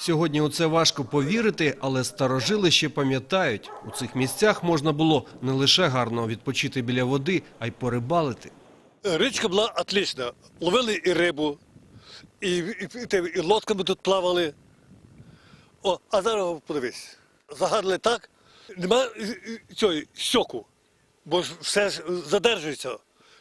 Сьогодні у це важко повірити, але старожили ще пам'ятають, у цих місцях можна було не лише гарно відпочити біля води, а й порибалити. Річка була отлична. Ловили і рибу, і, і, і, і лодками тут плавали. О, а зараз подивись. Загадали так, нема і- і цього щоку, бо ж все ж задержується.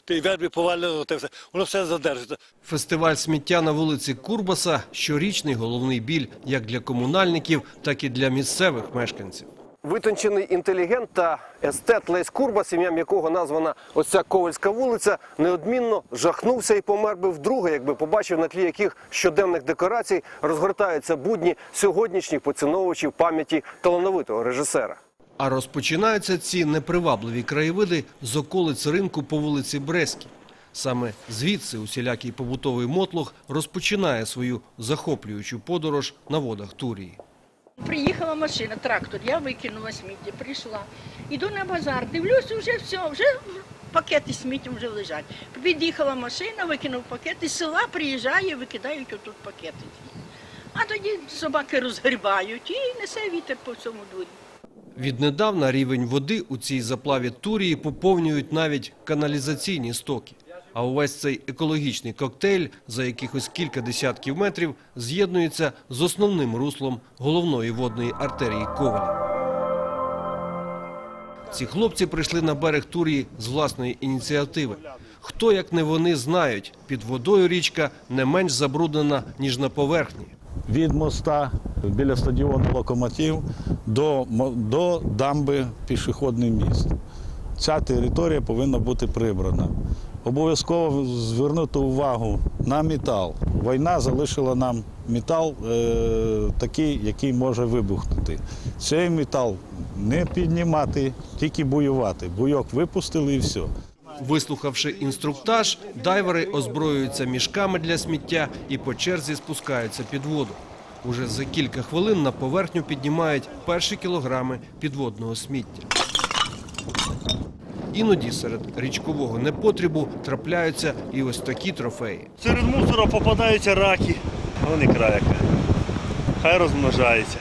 Верби повалено, те все, воно все задержується. Фестиваль сміття на вулиці Курбаса щорічний головний біль як для комунальників, так і для місцевих мешканців. Витончений інтелігент та естет Лесь Курбас, ім'ям якого названа ось ця Ковальська вулиця, неодмінно жахнувся і помер би вдруге, якби побачив на тлі яких щоденних декорацій розгортаються будні сьогоднішніх поціновувачів пам'яті талановитого режисера. А розпочинаються ці непривабливі краєвиди з околиць ринку по вулиці Бреській. Саме звідси усілякий побутовий мотлох розпочинає свою захоплюючу подорож на водах Турії. Приїхала машина, трактор, я викинула сміття, прийшла. Іду на базар, дивлюся, вже все, вже пакети з сміттям вже лежать. Під'їхала машина, викинув пакети, з села приїжджає, викидають отут пакети. А тоді собаки розгрібають і несе вітер по всьому дворі. Віднедавна рівень води у цій заплаві Турії поповнюють навіть каналізаційні стоки. А увесь цей екологічний коктейль за якихось кілька десятків метрів з'єднується з основним руслом головної водної артерії Коваля. Ці хлопці прийшли на берег Турії з власної ініціативи. Хто, як не вони, знають, під водою річка не менш забруднена, ніж на поверхні. від моста біля стадіону Локомотив до, до дамби пішохідний міст. Ця територія повинна бути прибрана. Обов'язково звернути увагу на метал. Війна залишила нам метал е, такий, який може вибухнути. Цей метал не піднімати, тільки буювати. Буйок випустили і все. Вислухавши інструктаж, дайвери озброюються мішками для сміття і по черзі спускаються під воду. Уже за кілька хвилин на поверхню піднімають перші кілограми підводного сміття. Іноді серед річкового непотрібу трапляються і ось такі трофеї. Серед мусора попадаються раки, вони краяка. Хай розмножаються.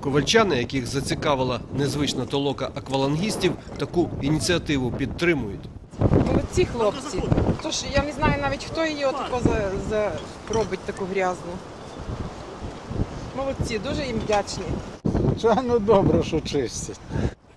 Ковальчани, яких зацікавила незвична толока аквалангістів, таку ініціативу підтримують. Молодці хлопці. Тож я не знаю навіть хто її отако за, за робить таку грязну. Молодці, дуже їм вдячні. Звичайно, добре, що чистять.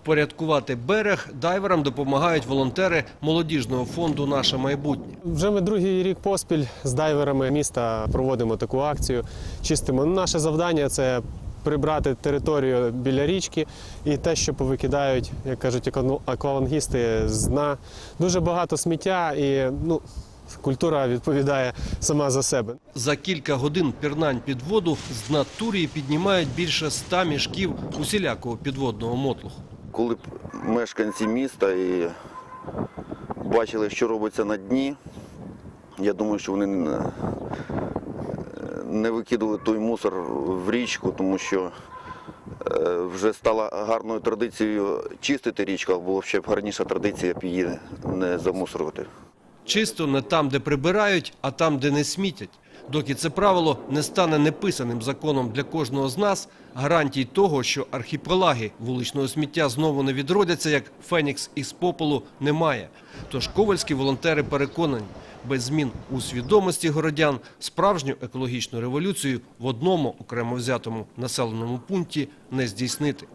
Порядкувати берег дайверам допомагають волонтери молодіжного фонду Наше майбутнє. Вже ми другий рік поспіль з дайверами міста проводимо таку акцію. Чистимо. Ну, Наше завдання це прибрати територію біля річки і те, що повикидають, як кажуть аквалангісти з дна. Дуже багато сміття і ну, культура відповідає сама за себе. За кілька годин пірнань під воду з дна Турії піднімають більше ста мішків усілякого підводного мотлуху. коли б мешканці міста і бачили, що робиться на дні, я думаю, що вони не- не викидували той мусор в річку, тому що е, вже стала гарною традицією чистити річку, а була б ще б гарніша традиція її не замусорувати. Чисто не там, де прибирають, а там, де не смітять. Доки це правило не стане неписаним законом для кожного з нас, гарантій того, що архіпелаги вуличного сміття знову не відродяться, як Фенікс із попелу, немає. Тож ковальські волонтери переконані, без змін у свідомості городян справжню екологічну революцію в одному окремо взятому населеному пункті не здійснити.